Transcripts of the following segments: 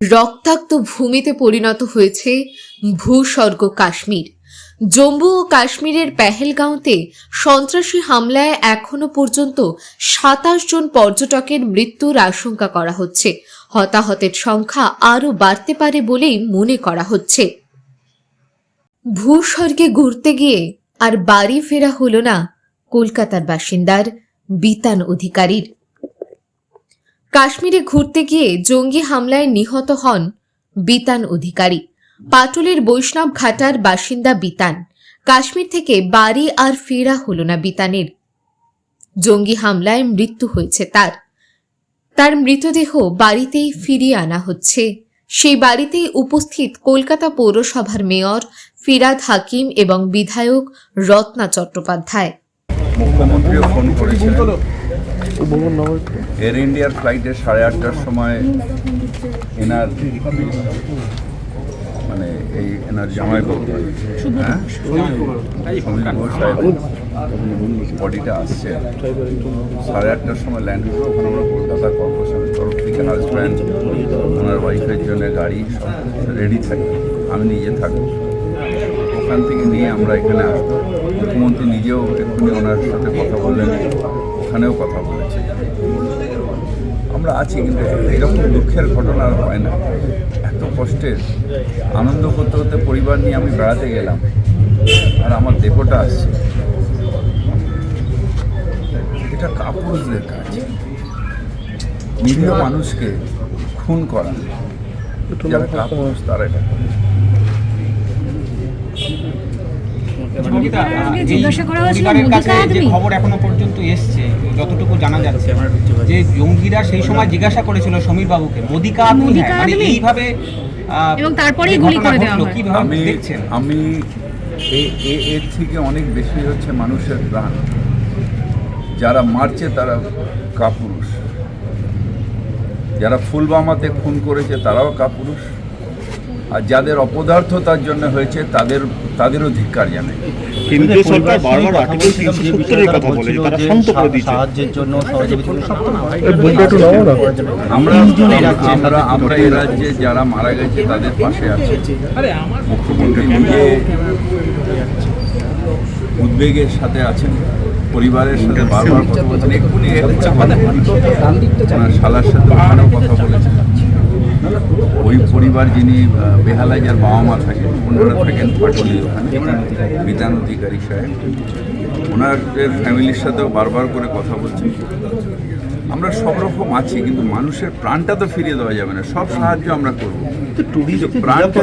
রক্তাক্ত ভূমিতে পরিণত হয়েছে ভূস্বর্গ কাশ্মীর। জম্মু ও কাশ্মীরের পেহেলগাঁওতে সন্ত্রাসী হামলায় এখনও পর্যন্ত সাতাশ জন পর্যটকের মৃত্যুর আশঙ্কা করা হচ্ছে। হতাহতের সংখ্যা আরও বাড়তে পারে বলেই মনে করা হচ্ছে। ভূস্বর্গে ঘুরতে গিয়ে আর বাড়ি ফেরা হল না কলকাতার বাসিন্দার, বিতান অধিকারীর। কাশ্মীরে ঘুরতে গিয়ে জঙ্গি হামলায় নিহত হন বিতান অধিকারী। পাটুলের বৈষ্ণব ঘাটার বাসিন্দা বিতান। কাশ্মীর থেকে বাড়ি আর ফেরা হল না বিতানের। জঙ্গি হামলায় মৃত্যু হয়েছে তার। তার মৃতদেহ বাড়িতেই ফিরিয়ে আনা হচ্ছে। সেই বাড়িতেই উপস্থিত কলকাতা পৌরসভার মেয়র ফিরাদ হাকিম এবং বিধায়ক রত্না চট্টোপাধ্যায়। এয়ার ইন্ডিয়ার ফ্লাইটে সাড়ে আটটার সময় এনার মানে এই এনার জামাই বাবু হ্যাঁ। বডিটা আসছে। সাড়ে আটটার সময় ল্যান্ড ওখানে আমরা কলকাতা কর্পোরেশনের তরফ থেকে হাজব্যান্ড ওনার ওয়াইফের জন্য গাড়ি রেডি থাকি। আমি নিজে থাকব। ওখান থেকে নিয়ে আমরা এখানে আসব। মুখ্যমন্ত্রী নিজেও এক্ষুনি ওনার সাথে কথা বললেন। ওখানেও কথা বলেছে। আমরা আছি, কিন্তু এরকম দুঃখের ঘটনা হয় না। এত কষ্টের আনন্দ করতে করতে পরিবার নিয়ে আমি বেড়াতে গেলাম, আর আমার দেহটা আসছে। এটা কাপুরুষদের কাজ। নিরীহ মানুষকে খুন করা। যারা কাপুরুষ, তারা এটা করে। সঙ্গীতা, আগে এই জিজ্ঞাসা করা হয়েছিল পরিবারের মোদি কাছে কা যে আদমি? খবর এখনও পর্যন্ত এসছে যতটুকু জানা যাচ্ছে যে জঙ্গিরা সেই সময় জিজ্ঞাসা করেছিল সমীর বাবুকে মোদি কা আদমি মোদি হ্যাঁ মানে এইভাবে এবং তারপরেই গুলি করে দেওয়া হয়। কীভাবে আমি দেখছেন? এর থেকে অনেক বেশি হচ্ছে মানুষের প্রাণ। যারা মারছে তারা কাপুরুষ। যারা ফুলবামাতে খুন করেছে তারাও কাপুরুষ। আর যাদের অপদার্থতার জন্য হয়েছে তাদের তাদেরও ধিক্কার জানাই। কেন্দ্রীয় সরকার বারবার আর্টিকেল তিনশো কথা বলেছে তারা শান্ত করে দিচ্ছে সাহায্যের জন্য আমরা আমরা আমরা এই রাজ্যে যারা মারা গেছে তাদের পাশে আছি। মুখ্যমন্ত্রী নিজে উদ্বেগের সাথে আছেন পরিবারের সাথে বারবার কথা বলছেন এক্ষুনি শালার সাথে ওখানেও কথা বলেছেন। ওই পরিবার যিনি বেহালায় যার বাবা মা থাকেন ওনারা থাকেন পাটলি ওখানে বিধান অধিকারী সাহেব। ওনাদের ফ্যামিলির সাথেও বারবার করে কথা বলছেন আমরা সব রকম আছি কিন্তু মানুষের প্রাণটা তো ফিরিয়ে দেওয়া যাবে না সব সাহায্য আমরা করব। কিন্তু প্রাণটা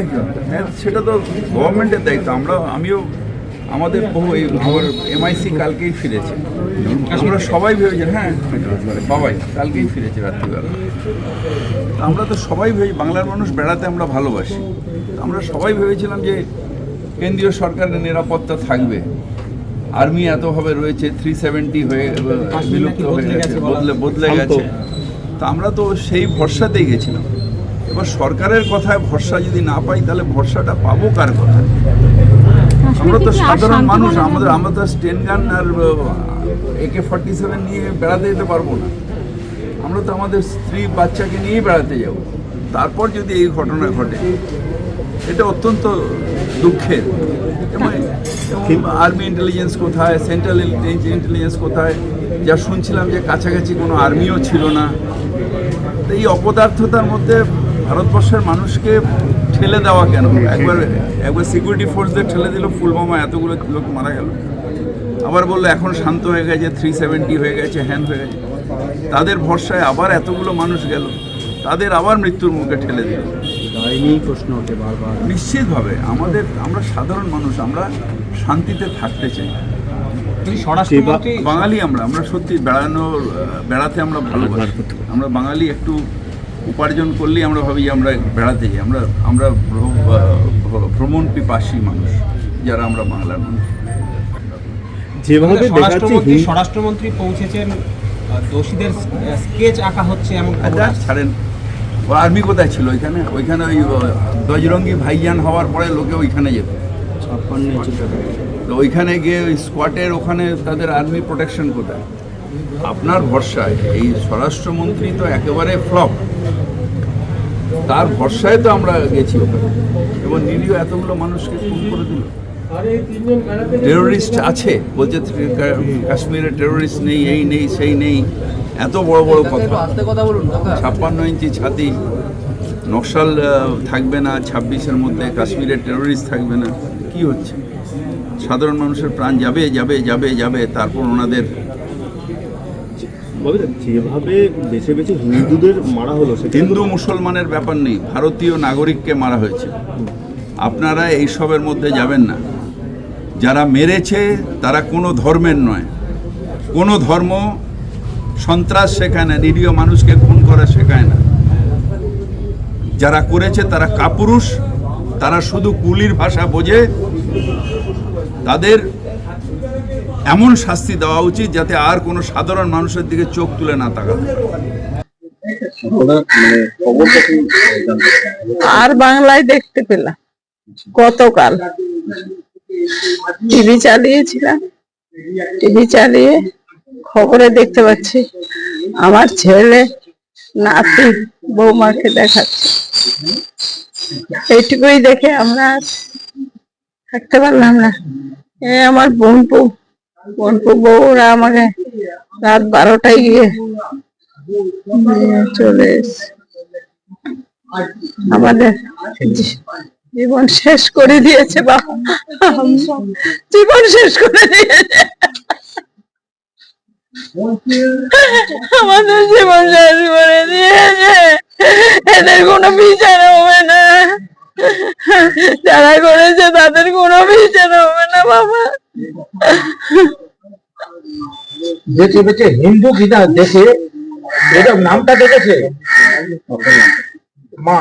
হ্যাঁ, সেটা তো গভর্নমেন্টের দায়িত্ব আমরা আমিও আমাদের বহু এই আমার এমআইসি কালকেই ফিরেছে। আমরা সবাই ভেবেছি হ্যাঁ সবাই কালকেই ফিরেছে রাত্রিবেলা। আমরা তো সবাই ভেবে বাংলার মানুষ বেড়াতে আমরা ভালোবাসি। আমরা সবাই ভেবেছিলাম যে কেন্দ্রীয় সরকারের নিরাপত্তা থাকবে। আর্মি এতভাবে রয়েছে থ্রি সেভেন্টি হয়ে বিলুপ্ত হয়ে গেছে বদলে বদলে গেছে। তা আমরা তো সেই ভরসাতেই গেছিলাম। এবার সরকারের কথায় ভরসা যদি না পাই তাহলে ভরসাটা পাবো কার কথায়? আমরা তো সাধারণ মানুষ আমাদের আমরা তো স্টেন গান আর একে ফর্টি সেভেন নিয়ে বেড়াতে যেতে পারব না। আমরা তো আমাদের স্ত্রী বাচ্চাকে নিয়েই বেড়াতে যাব। তারপর যদি এই ঘটনা ঘটে এটা অত্যন্ত দুঃখের। এবং আর্মি ইন্টেলিজেন্স কোথায় সেন্ট্রাল ইন্টেলিজেন্স কোথায় যা শুনছিলাম যে কাছাকাছি কোনো আর্মিও ছিল না। তো এই অপদার্থতার মধ্যে ভারতবর্ষের মানুষকে ঠেলে দেওয়া কেন? একবার একবার সিকিউরিটি ফোর্সদের ঠেলে দিল ফুলবামা এতগুলো লোক মারা গেল। আবার বলল এখন শান্ত হয়ে গেছে থ্রি সেভেন্টি হয়ে গেছে হ্যান হয়ে গেছে। তাদের ভরসায় আবার এতগুলো মানুষ গেল তাদের আবার মৃত্যুর মুখে ঠেলে দিল। প্রশ্ন ওঠে বারবার। নিশ্চিতভাবে আমাদের আমরা সাধারণ মানুষ আমরা শান্তিতে থাকতে চাই। বাঙালি আমরা আমরা সত্যি বেড়ানোর বেড়াতে আমরা ভালোবাসি। আমরা বাঙালি একটু উপার্জন করলেই আমরা ভাবি আমরা বেড়াতে যাই। আমরা আমরা ভ্রমণ পিপাসী মানুষ যারা আমরা বাংলার মানুষ। যেভাবে স্বরাষ্ট্রমন্ত্রী স্বরাষ্ট্রমন্ত্রী পৌঁছেছেন দোষীদের স্কেচ আঁকা হচ্ছে এমন আছে। ছাড়েন। ও আর্মি কোথায় ছিল ওইখানে? ওইখানে ওই আহ, বজরঙ্গি ভাইজান হওয়ার পরে লোকে ওইখানে যেত। তো ওইখানে গিয়ে ওই স্কোয়াটের ওখানে তাদের আর্মি প্রোটেকশন কোথায়? আপনার ভরসায়, এই স্বরাষ্ট্রমন্ত্রী তো একেবারে ফ্লপ। তার ভরসায় তো আমরা গেছি ওখানে। এবং নিরীহ এতগুলো মানুষকে খুন করে দিল। টেরোরিস্ট আছে, বলছে কাশ্মীরে টেরোরিস্ট নেই, এই নেই, সেই নেই। এত বড় বড় কথা। ছাপ্পান্ন ইঞ্চি ছাতি, নকশাল থাকবে না, ছাব্বিশের মধ্যে কাশ্মীরে টেরোরিস্ট থাকবে না। কি হচ্ছে? সাধারণ মানুষের প্রাণ যাবে যাবে যাবে যাবে, তারপর ওনাদের হিন্দু মুসলমানের ব্যাপার নেই, ভারতীয় নাগরিককে মারা হয়েছে। আপনারা এইসবের মধ্যে যাবেন না। যারা মেরেছে, তারা কোনো ধর্মের নয়। কোনো ধর্ম সন্ত্রাস শেখায় না, নিরীহ মানুষকে খুন করা শেখায় না। যারা করেছে, তারা কাপুরুষ, তারা শুধু কুলির ভাষা বোঝে। তাদের এমন শাস্তি দেওয়া উচিত যাতে আর কোনো সাধারণ মানুষের দিকে চোখ তুলে না তাকাতে আর বাংলায় দেখতে পেলাম। গতকাল টিভি চালিয়েছিলাম। টিভি চালিয়ে খবরে দেখতে পাচ্ছি আমার ছেলে নাতি বৌমাকে দেখাচ্ছে। এইটুকুই দেখে আমরা থাকতে পারলাম না। এ আমার বোনপু বোনপু বউরা আমাকে রাত বারোটায় গিয়ে চলে আমাদের জীবন শেষ করে দিয়েছে বাবা। জীবন শেষ করে দিয়েছে। আমাদের জীবন শেষ করে দিয়েছে। এদের কোনো বিচার হবে না। যারা করেছে তাদের কোনো বিচার হবে না বাবা। বেঁচে বেঁচে, হিন্দু কিনা দেখে এটা নামটা দেখেছে? মা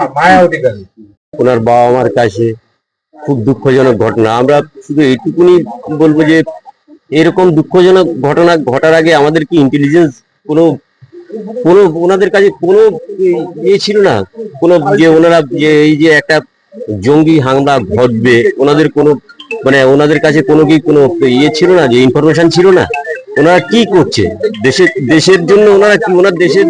ওনার বাবা মার কাছে খুব দুঃখজনক ঘটনা। আমরা শুধু এইটুকুনি বলব যে এরকম দুঃখজনক ঘটনা ঘটার আগে আমাদের কি ইন্টেলিজেন্স কোনো কোনো ওনাদের কাছে কোনো ইয়ে ছিল না? কোনো যে ওনারা যে এই যে একটা জঙ্গি হামলা ঘটবে, ওনাদের কোনো মানে ওনাদের কাছে কোনো কি কোনো ইয়ে ছিল না, যে ইনফরমেশন ছিল না? ওনারা কি করছে? দেশের দেশের জন্য ওনারা কি, ওনার দেশের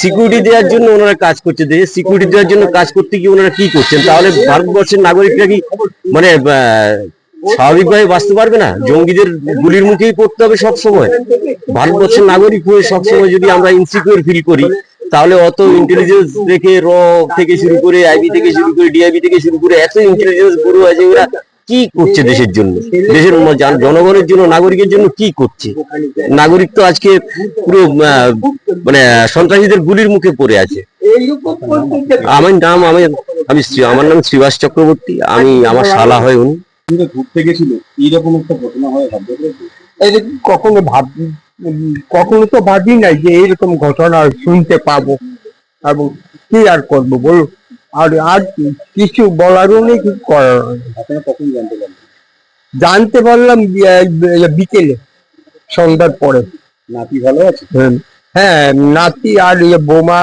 সিকিউরিটি দেওয়ার জন্য ওনারা কাজ করছে? দেশের সিকিউরিটি দেওয়ার জন্য কাজ করতে গিয়ে ওনারা কি করছেন? তাহলে ভারতবর্ষের নাগরিকরা কি মানে স্বাভাবিকভাবে বাঁচতে পারবে না? জঙ্গিদের গুলির মুখেই পড়তে হবে সব সময় ভারতবর্ষের নাগরিক হয়ে সব সময় যদি আমরা ইনসিকিউর ফিল করি, তাহলে অত ইন্টেলিজেন্স রেখে র থেকে শুরু করে আইবি থেকে শুরু করে ডিআইবি থেকে শুরু করে, এত ইন্টেলিজেন্স গুরু আছে ওরা কি করছে দেশের জন্য? দেশের জনগণের জন্য নাগরিকের জন্য কি করছে? নাগরিক তো আজকে পুরো আহ, মানে সন্ত্রাসীদের গুলির মুখে পড়ে আছে। আমার নাম আমি আমি আমার নাম শ্রীবাস চক্রবর্তী। আমি আমার শালা হয় উনি। ঘুরতে গেছিল। এইরকম একটা ঘটনা হয় কখনো ভাব কখনো তো ভাবি নাই যে এইরকম ঘটনা শুনতে পাবো। এবং কি আর করব বলো আর আর কিছু বলারও নেই কিছু করারও নেই। আপনারা কখন জানতে পারলেন? জানতে পারলাম বিকেলে সন্ধ্যার পরে। নাতি ভালো আছে? হ্যাঁ নাতি আর ইয়ে বোমা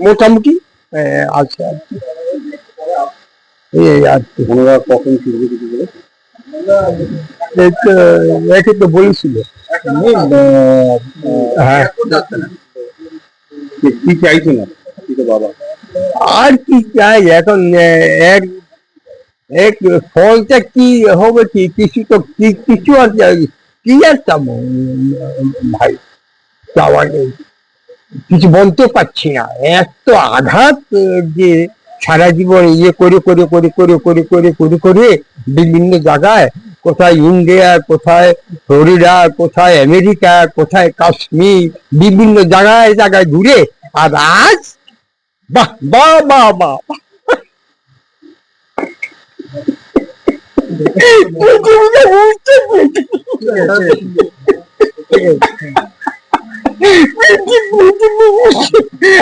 মোটামুটি আছে আর কি। এই আর কি। ওনারা কখন ফিরবে কিছু বলেছে একে তো বলেছিল। হ্যাঁ কি- কি চাইছেন? আপনি তো বাবা। আর কি চাই এখন এক ফলটা কি হবে কি? কিছু তো কি- কিছু আর কি, আর চাবো? ভাই চাওয়া নেই। কিছু বলতে পারছি না। এত আঘাত যে সারা জীবন ইয়ে করে করে করে করে করে করে করে করে বিভিন্ন জায়গায়, কোথায় ইন্ডিয়া, কোথায় ফ্লোরিডা, কোথায় আমেরিকা, কোথায় কাশ্মীর, বিভিন্ন জায়গায় জায়গায় ঘুরে, আর আজ 마, 마, 마, 마.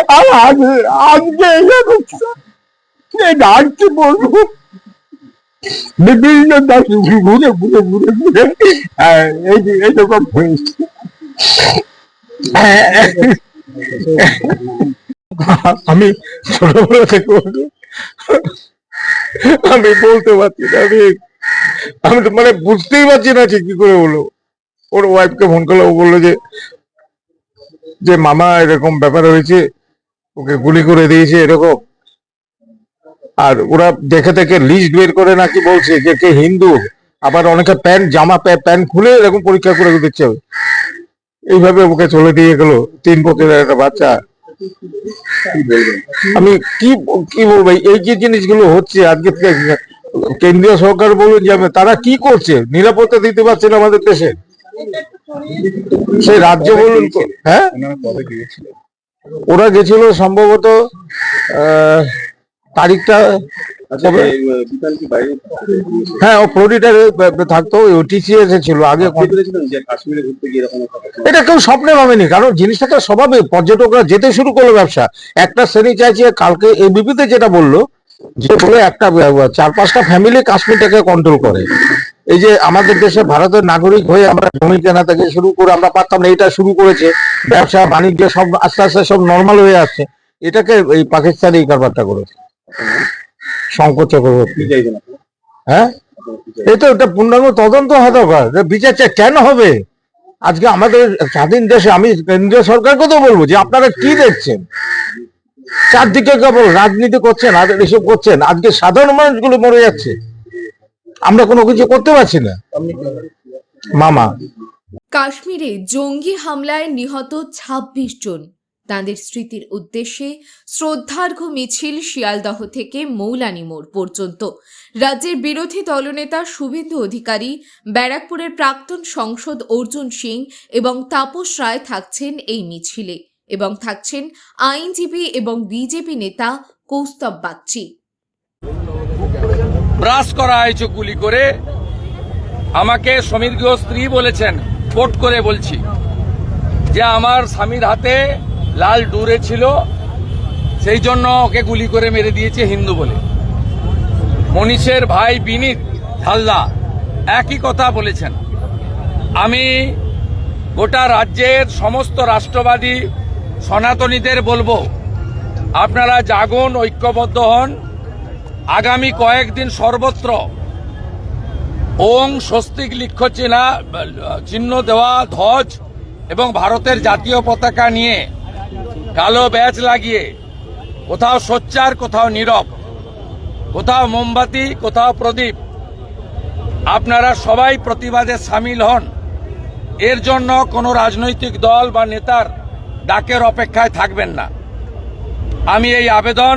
아, 안, 안 되냐고. 내 나한테 모르고. 몇년 다시 물에, 물에, 물에, 물에. 아, 애들, 애들가 보였어. আমি ছোটবেলা থেকে আমি বলতে পারছি না, আমি আমি তো মানে বুঝতেই পারছি না ঠিক কি করে বলব ওর ওয়াইফকে ফোন করল ও বলল যে যে মামা এরকম ব্যাপার হয়েছে, ওকে গুলি করে দিয়েছে এরকম। আর ওরা দেখে দেখে লিস্ট বের করে নাকি বলছে যে কে হিন্দু, আবার অনেকে প্যান্ট, জামা, প্যা- প্যান্ট খুলে এরকম পরীক্ষা করে দিচ্ছে। এইভাবে ওকে চলে দিয়ে গেল, তিন বছরের একটা বাচ্চা। আমি কি কি বলব? এই যে জিনিসগুলো হচ্ছে আজকে কেন্দ্রীয় সরকার বলুন যে তারা কি করছে? নিরাপত্তা দিতে পারছে না আমাদের দেশে? সেই রাজ্য বলুন হ্যাঁ? ওরা গেছিল সম্ভবত তারিখটা? হ্যাঁ ও ফ্লোরিডায় থাকতো ওটিসি এসেছিল আগে এটা কেউ স্বপ্নে ভাবেনি কারণ জিনিসটা তো স্বভাবে পর্যটকরা যেতে শুরু করল ব্যবসা। একটা শ্রেণি চাইছে কালকে এবিপিতে যেটা বলল যে বলে একটা চার পাঁচটা ফ্যামিলি কাশ্মীরটাকে কন্ট্রোল করে। এই যে আমাদের দেশে ভারতের নাগরিক হয়ে আমরা জমি কেনা থেকে শুরু করে আমরা পারতাম না এটা শুরু করেছে। ব্যবসা বাণিজ্য সব আস্তে আস্তে সব নর্মাল হয়ে আসছে। এটাকে এই পাকিস্তান এই কারবারটা করেছে। শঙ্কর চক্রবর্তী। হ্যাঁ? এই তো এটা পূর্ণাঙ্গ তদন্ত হওয়া দরকার। বিচার কেন হবে? আজকে আমাদের স্বাধীন দেশে আমি কেন্দ্রীয় সরকারকে তো বলব যে আপনারা কি দেখছেন? চারদিকে কেবল রাজনীতি করছেন আর এসব করছেন। আজকে সাধারণ মানুষগুলো মরে যাচ্ছে। আমরা কোনো কিছু করতে পারছি না। মামা। কাশ্মীরে জঙ্গি হামলায় নিহত ২৬ জন। তাঁদের স্মৃতির উদ্দেশ্যে শ্রদ্ধার্ঘ্য মিছিল শিয়ালদহ থেকে মৌলানি মোড় পর্যন্ত। রাজ্যের বিরোধী দলনেতা শুভেন্দু অধিকারী, ব্যারাকপুরের প্রাক্তন সংসদ অর্জুন সিং এবং তাপস রায় থাকছেন এই মিছিলে এবং থাকছেন আইনজীবী এবং বিজেপি নেতা কৌস্তব বাগচি। ব্রাশ করা হয়েছে গুলি করে। আমাকে সমীর গৃহ স্ত্রী বলেছেন কোট করে বলছি যে আমার স্বামীর হাতে লাল ডুরে ছিল, সেই জন্য ওকে গুলি করে মেরে দিয়েছে হিন্দু বলে। মনীষের ভাই বিনীত হালদা একই কথা বলেছেন। আমি গোটা রাজ্যের সমস্ত রাষ্ট্রবাদী সনাতনীদের বলব, আপনারা জাগুন, ঐক্যবদ্ধ হন। আগামী কয়েকদিন সর্বত্র ওং স্বস্তিক চিহ্না, চিহ্ন দেওয়া, ধ্বজ এবং ভারতের জাতীয় পতাকা নিয়ে কালো ব্যাচ লাগিয়ে, কোথাও সোচ্চার, কোথাও নীরব, কোথাও মোমবাতি, কোথাও প্রদীপ, আপনারা সবাই প্রতিবাদে সামিল হন। এর জন্য কোনো রাজনৈতিক দল বা নেতার ডাকের অপেক্ষায় থাকবেন না। আমি এই আবেদন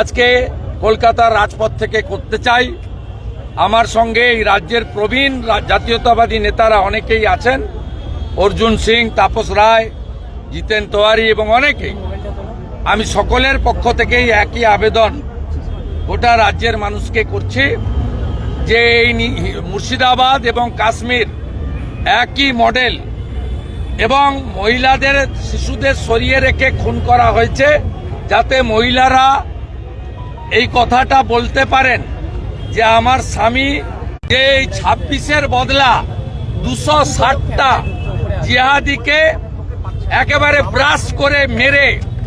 আজকে কলকাতার রাজপথ থেকে করতে চাই। আমার সঙ্গে এই রাজ্যের প্রবীণ, জাতীয়তাবাদী নেতারা অনেকেই আছেন। অর্জুন সিং, তাপস রায় জিতেন তোয়ারি এবং অনেকেই। আমি সকলের পক্ষ থেকেই একই আবেদন গোটা রাজ্যের মানুষকে করছি যে এই মুর্শিদাবাদ এবং কাশ্মীর একই মডেল এবং মহিলাদের, শিশুদের সরিয়ে রেখে খুন করা হয়েছে যাতে মহিলারা এই কথাটা বলতে পারেন যে আমার স্বামী যে এই ছাব্বিশের বদলা দুশো ষাটটা জিহাদিকে একেবারে ব্রাশ করে মেরে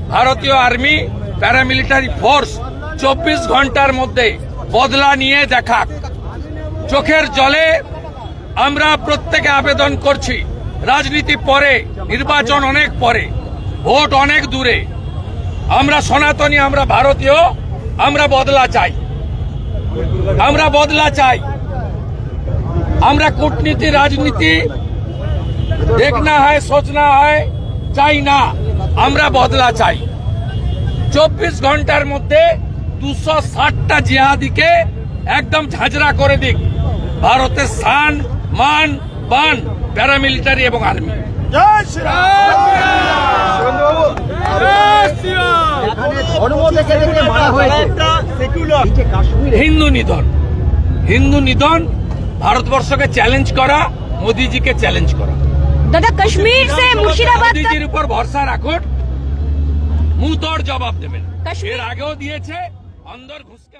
ভারতীয় আর্মি প্যারামিলিটারি ফোর্স চব্বিশ ঘণ্টার মধ্যে বদলা নিয়ে দেখাক। চোখের জলে আমরা প্রত্যেকে আবেদন করছি, রাজনীতি পরে, নির্বাচন অনেক পরে, ভোট অনেক দূরে। আমরা সনাতনী, আমরা ভারতীয়, আমরা বদলা চাই। আমরা বদলা চাই। আমরা কূটনীতি, রাজনীতি দেখনা হয় সোচনা হয় চাই না আমরা বদলা চাই। চব্বিশ ঘণ্টার মধ্যে দুশো ষাটটা জিহাদিকে একদম ঝাঁঝরা করে দিক। ভারতের সান মান বান প্যারামিলিটারি এবং আর্মি। হিন্দু নিধন। হিন্দু নিধন ভারতবর্ষকে চ্যালেঞ্জ করা মোদিজিকে চ্যালেঞ্জ করা। দাদা কাশ্মীর সে মুর্শিদাবাদ का- মোদিজির উপর ভরসা রাখুন। মু তোর জবাব দেবেন। এর আগেও দিয়েছে অন্দর ঘুষকে